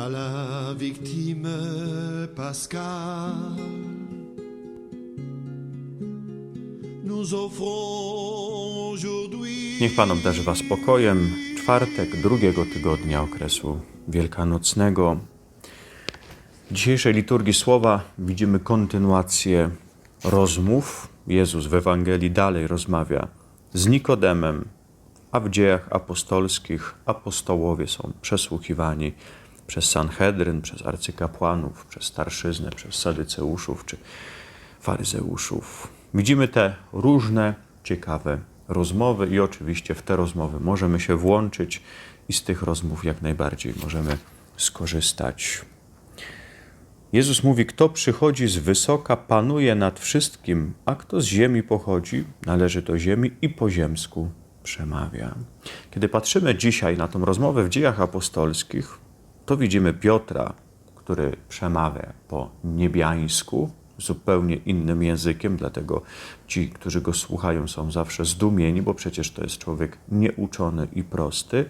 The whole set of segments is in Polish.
à la victime aujourd'hui Niech Pan obdarzy Was spokojem. Czwartek drugiego tygodnia okresu wielkanocnego. W dzisiejszej liturgii słowa widzimy kontynuację rozmów. Jezus w Ewangelii dalej rozmawia z Nikodemem, a w dziejach apostolskich apostołowie są przesłuchiwani przez Sanhedryn, przez arcykapłanów, przez starszyznę, przez sadyceuszów czy faryzeuszów. Widzimy te różne ciekawe rozmowy i oczywiście w te rozmowy możemy się włączyć i z tych rozmów jak najbardziej możemy skorzystać. Jezus mówi: Kto przychodzi z wysoka, panuje nad wszystkim, a kto z ziemi pochodzi, należy do ziemi i po ziemsku przemawia. Kiedy patrzymy dzisiaj na tą rozmowę w dziejach apostolskich, to widzimy Piotra, który przemawia po niebiańsku, zupełnie innym językiem, dlatego ci, którzy go słuchają, są zawsze zdumieni, bo przecież to jest człowiek nieuczony i prosty,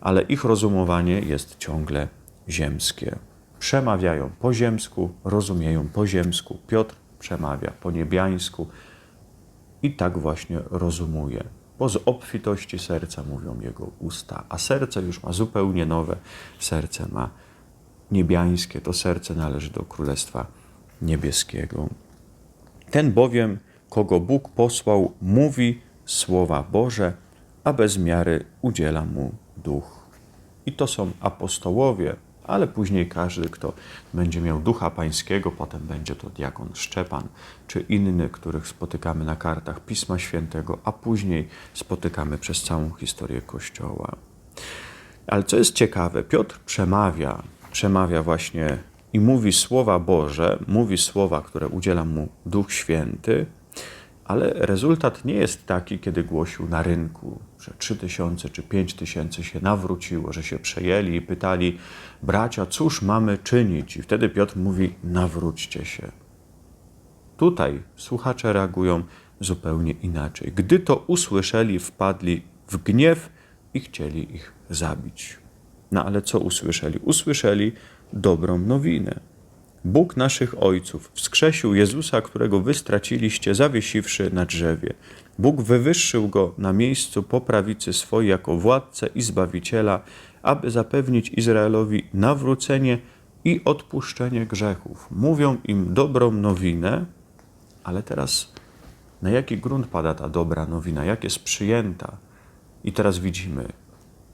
ale ich rozumowanie jest ciągle ziemskie. Przemawiają po ziemsku, rozumieją po ziemsku. Piotr przemawia po niebiańsku i tak właśnie rozumuje. Bo z obfitości serca mówią jego usta, a serce już ma zupełnie nowe. Serce ma niebiańskie, to serce należy do Królestwa Niebieskiego. Ten bowiem, kogo Bóg posłał, mówi słowa Boże, a bez miary udziela mu duch. I to są apostołowie, ale później każdy, kto będzie miał ducha pańskiego, potem będzie to diakon Szczepan, czy inny, których spotykamy na kartach Pisma Świętego, a później spotykamy przez całą historię Kościoła. Ale co jest ciekawe, Piotr przemawia, przemawia właśnie i mówi słowa Boże, mówi słowa, które udziela mu Duch Święty, ale rezultat nie jest taki, kiedy głosił na rynku, że trzy tysiące czy pięć tysięcy się nawróciło, że się przejęli i pytali, bracia, cóż mamy czynić? I wtedy Piotr mówi, nawróćcie się. Tutaj słuchacze reagują zupełnie inaczej. Gdy to usłyszeli, wpadli w gniew i chcieli ich zabić. No ale co usłyszeli? Usłyszeli dobrą nowinę. Bóg naszych ojców wskrzesił Jezusa, którego wy straciliście, zawiesiwszy na drzewie. Bóg wywyższył go na miejscu po prawicy swojej jako władcę i zbawiciela, aby zapewnić Izraelowi nawrócenie i odpuszczenie grzechów. Mówią im dobrą nowinę, ale teraz na jaki grunt pada ta dobra nowina, jak jest przyjęta? I teraz widzimy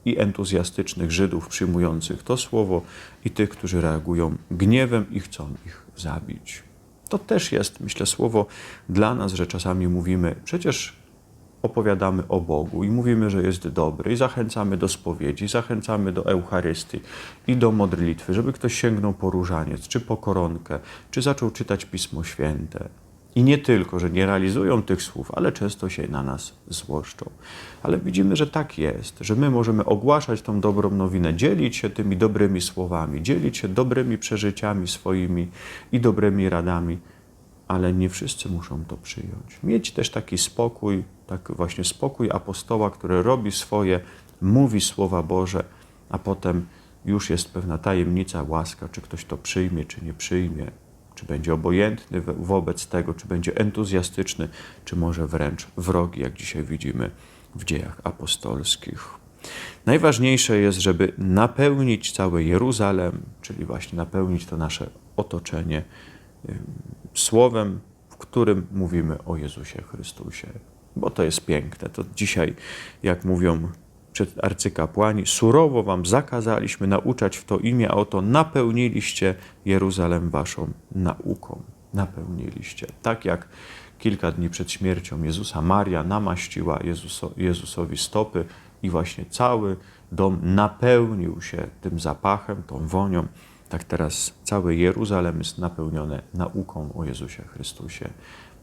i entuzjastycznych Żydów przyjmujących to słowo, i tych, którzy reagują gniewem i chcą ich zabić. To też jest, myślę, słowo dla nas, że czasami mówimy, przecież opowiadamy o Bogu i mówimy, że jest dobry, i zachęcamy do spowiedzi, zachęcamy do Eucharystii i do modlitwy, żeby ktoś sięgnął po różaniec, czy po koronkę, czy zaczął czytać Pismo Święte. I nie tylko, że nie realizują tych słów, ale często się na nas złoszczą. Ale widzimy, że tak jest, że my możemy ogłaszać tą dobrą nowinę, dzielić się tymi dobrymi słowami, dzielić się dobrymi przeżyciami swoimi i dobrymi radami, ale nie wszyscy muszą to przyjąć. Mieć też taki spokój, tak właśnie spokój apostoła, który robi swoje, mówi słowa Boże, a potem już jest pewna tajemnica, łaska, czy ktoś to przyjmie, czy nie przyjmie czy będzie obojętny wobec tego, czy będzie entuzjastyczny, czy może wręcz wrogi, jak dzisiaj widzimy w dziejach apostolskich. Najważniejsze jest, żeby napełnić cały Jeruzalem, czyli właśnie napełnić to nasze otoczenie słowem, w którym mówimy o Jezusie Chrystusie. Bo to jest piękne. To dzisiaj, jak mówią przed arcykapłani, surowo wam zakazaliśmy nauczać w to imię, a oto napełniliście Jeruzalem waszą nauką. Napełniliście. Tak jak kilka dni przed śmiercią Jezusa Maria namaściła Jezuso, Jezusowi stopy i właśnie cały dom napełnił się tym zapachem, tą wonią. Tak teraz cały Jeruzalem jest napełnione nauką o Jezusie Chrystusie.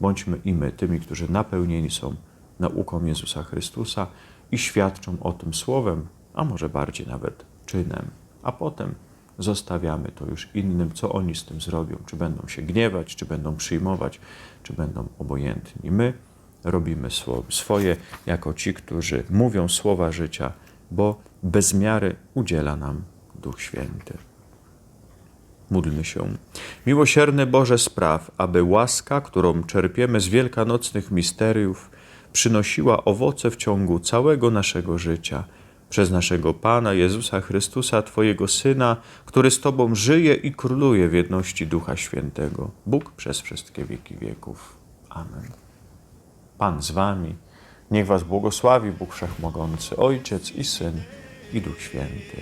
Bądźmy i my tymi, którzy napełnieni są nauką Jezusa Chrystusa, i świadczą o tym słowem, a może bardziej nawet czynem, a potem zostawiamy to już innym, co oni z tym zrobią, czy będą się gniewać, czy będą przyjmować, czy będą obojętni. My robimy swoje jako ci, którzy mówią słowa życia, bo bez miary udziela nam Duch Święty. Módlmy się. Miłosierny Boże, spraw, aby łaska, którą czerpiemy z wielkanocnych misteriów, przynosiła owoce w ciągu całego naszego życia. Przez naszego Pana Jezusa Chrystusa, Twojego Syna, który z Tobą żyje i króluje w jedności Ducha Świętego. Bóg przez wszystkie wieki wieków. Amen. Pan z Wami. Niech Was błogosławi Bóg Wszechmogący, Ojciec i Syn i Duch Święty.